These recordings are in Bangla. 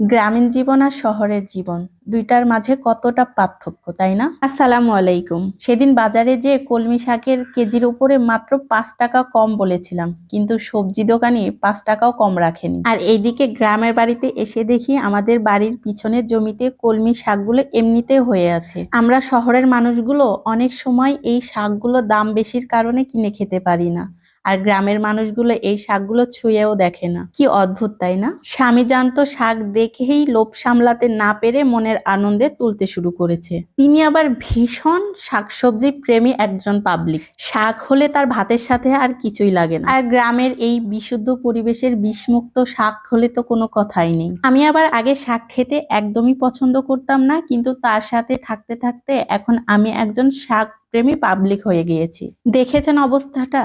গ্রামীণ জীবন আর শহরের জীবন, দুইটার মাঝে কতটা পার্থক্য, তাই না? আসসালামু আলাইকুম। সেদিন বাজারে যে কলমি শাকের কেজির উপরে মাত্র পাঁচ টাকা কম বলেছিলাম, কিন্তু সবজি দোকানে পাঁচ টাকাও কম রাখেনি। আর এইদিকে গ্রামের বাড়িতে এসে দেখি আমাদের বাড়ির পিছনের জমিতে কলমি শাকগুলো এমনিতে হয়ে আছে। আমরা শহরের মানুষগুলো অনেক সময় এই শাকগুলো দাম বেশির কারণে কিনে খেতে পারি না। আর গ্রামের মানুষগুলো এই শাকগুলো ছুঁয়েও দেখে না। কি অদ্ভুত, তাই না? স্বামী জানতো শাক দেখেই লোভ সামলাতে না পেরে মনের আনন্দে তুলতে শুরু করেছে। তিনি আবার ভীষণ শাকসবজি প্রেমী একজন পাবলিক শাক হলে তার ভাতের সাথে আর কিছুই লাগে না। আর গ্রামের এই বিশুদ্ধ পরিবেশের বিষমুক্ত শাক হলে তো কোনো কথাই নেই। আমি আবার আগে শাক খেতে একদমই পছন্দ করতাম না, কিন্তু তার সাথে থাকতে থাকতে এখন আমি একজন শাক প্রেমী পাবলিক হয়ে গিয়েছি। দেখেছেন অবস্থাটা?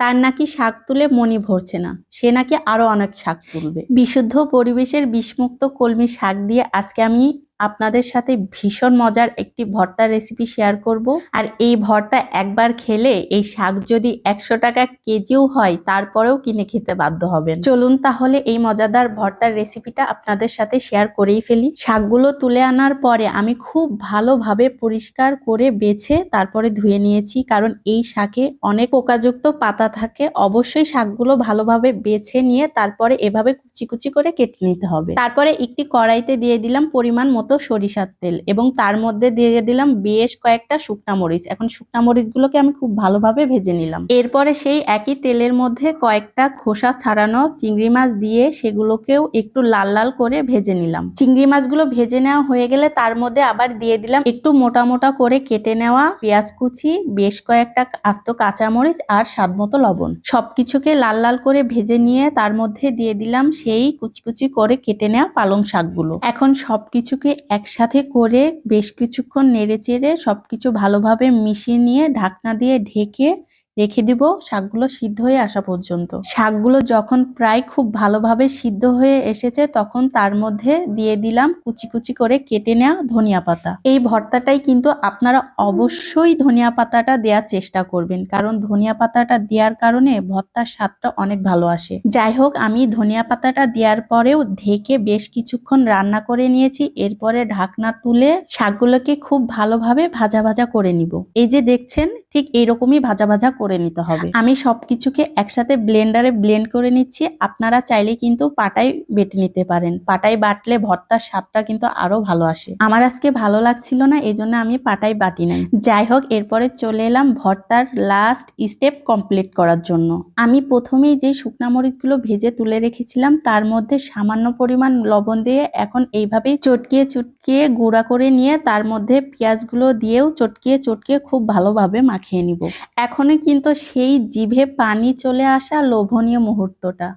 তার নাকি শাক তুলে মনি ভরছে না। সে নাকি আরও অনেক শাক তুলবে। বিশুদ্ধ পরিবেশের বিষমুক্ত কলমি শাক দিয়ে আজকে আমি আপনাদের সাথে ভীষণ মজার একটি ভর্তা রেসিপি শেয়ার করব। আর এই ভর্তা একবার খেলে এই শাক যদি একশো টাকা কেজিও হয়, তারপরেও কিনে খেতে বাধ্য হবেন। চলুন তাহলে এই মজাদার ভর্তার রেসিপিটা আপনাদের সাথে শেয়ার করেই ফেলি। শাকগুলো তুলে আনার পরে আমি খুব ভালোভাবে পরিষ্কার করে বেছে তারপরে ধুয়ে নিয়েছি, কারণ এই শাকে অনেক পোকাযুক্ত পাতা থাকে। অবশ্যই শাকগুলো ভালোভাবে বেছে নিয়ে তারপরে এভাবে কুচি কুচি করে কেটে নিতে হবে। তারপরে একটি কড়াইতে দিয়ে দিলাম পরিমাণ সরিষার তেল এবং তার মধ্যে দিয়ে দিলাম বেশ কয়েকটা শুকনা মরিচ। এখন শুকনা মরিচগুলোকে আমি খুব ভালোভাবে ভেজে নিলাম। এরপরে সেই একই তেলের মধ্যে কয়েকটা খোসা ছাড়ানো চিংড়ি মাছ দিয়ে সেগুলোকেও একটু লাল লাল করে ভেজে নিলাম। চিংড়ি মাছগুলো ভেজে নেওয়া হয়ে গেলে তার মধ্যে আবার দিয়ে দিলাম একটু মোটা মোটা করে কেটে নেওয়া পেঁয়াজ কুচি, বেশ কয়েকটা আস্ত কাঁচামরিচ আর স্বাদ মতো লবণ। সবকিছুকে লাল লাল করে ভেজে নিয়ে তার মধ্যে দিয়ে দিলাম সেই কুচি কুচি করে কেটে নেওয়া পালং শাকগুলো। এখন সবকিছুকে একসাথে করে বেশ কিছুক্ষণ নেড়ে চেড়ে সবকিছু ভালোভাবে মিশিয়ে নিয়ে ঢাকনা দিয়ে ঢেকে রেখে দিব, শাকগুলো সিদ্ধ হয়ে আসা পর্যন্ত। শাকগুলো যখন প্রায় খুব ভালোভাবে সিদ্ধ হয়ে এসেছে, তখন তার মধ্যে দিয়ে দিলাম কুচি কুচি করে কেটে নেওয়া ধনিয়া পাতা। এই ভর্তাটাই কিন্তু আপনারা অবশ্যই ধনিয়া পাতাটা দেওয়ার চেষ্টা করবেন, কারণ ধনিয়া পাতাটা দেওয়ার কারণে ভর্তার স্বাদটা অনেক ভালো আসে। যাই হোক, আমি ধনিয়া পাতাটা দেওয়ার পরেও ঢেকে বেশ কিছুক্ষণ রান্না করে নিয়েছি, এরপরে ঢাকনা তুলে শাকগুলোকে খুব ভালোভাবে ভাজা ভাজা করে নিব। এই যে দেখছেন, ঠিক এইরকমই ভাজা ভাজা নিতে হবে। আমি সবকিছুকে একসাথে ব্লেন্ডারে ব্লেন্ড করে নিচ্ছি। আপনারা চাইলে কিন্তু পাটায় বেটে নিতে পারেন। পাটায় বাটলে ভর্তার স্বাদটা কিন্তু আরও ভালো আসে। আমার আজকে ভালো লাগছিল না এই জন্য আমি পাটায় বাটি নাই। যাই হোক, এরপরে চলে এলাম ভর্তার লাস্ট স্টেপ কমপ্লিট করার জন্য। আমি প্রথমেই যে শুকনা মরিচগুলো ভেজে তুলে রেখেছিলাম, তার মধ্যে সামান্য পরিমাণ লবণ দিয়ে এখন এইভাবেই চটকিয়ে চটকিয়ে গুঁড়া করে নিয়ে তার মধ্যে পেঁয়াজগুলো দিয়েও চটকিয়ে চটকিয়ে খুব ভালোভাবে মাখিয়ে নিব। এখনই কিন্তু সেই জিভে পানি চলে আসা লোভনীয় মুহূর্তটা।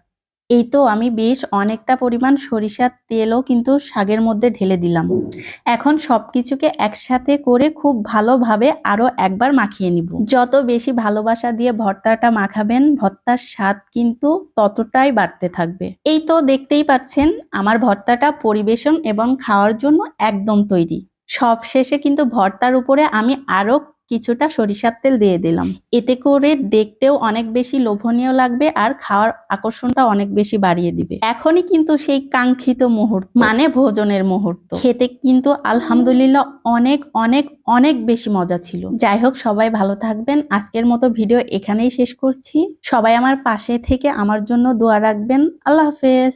এই তো আমি বেশ অনেকটা পরিমাণ সরিষার তেলও কিন্তু শাকের মধ্যে ঢেলে দিলাম। এখন সবকিছুকে একসাথে করে খুব ভালোভাবে আরও একবার মাখিয়ে নিব। যত বেশি ভালোবাসা দিয়ে ভর্তাটা মাখাবেন, ভর্তার স্বাদ কিন্তু ততটাই বাড়তে থাকবে। এই তো দেখতেই পাচ্ছেন, আমার ভর্তাটা পরিবেশন এবং খাওয়ার জন্য একদম তৈরি। সব শেষে কিন্তু ভর্তার উপরে আমি আরও কিছুটা সরিষার তেল দিয়ে দিলাম। এতে করে দেখতেও অনেক বেশি লোভনীয় লাগবে আর খাওয়ার আকর্ষণটা অনেক বেশি বাড়িয়ে দিবে। এখনই কিন্তু সেই কাঙ্ক্ষিত মুহূর্ত মানে ভোজনের মুহূর্ত। খেতে কিন্তু আলহামদুলিল্লাহ অনেক অনেক অনেক বেশি মজা ছিল। যাই হোক, সবাই ভালো থাকবেন। আজকের মতো ভিডিও এখানেই শেষ করছি। সবাই আমার পাশে থেকে আমার জন্য দোয়া রাখবেন। আল্লাহ হাফেজ।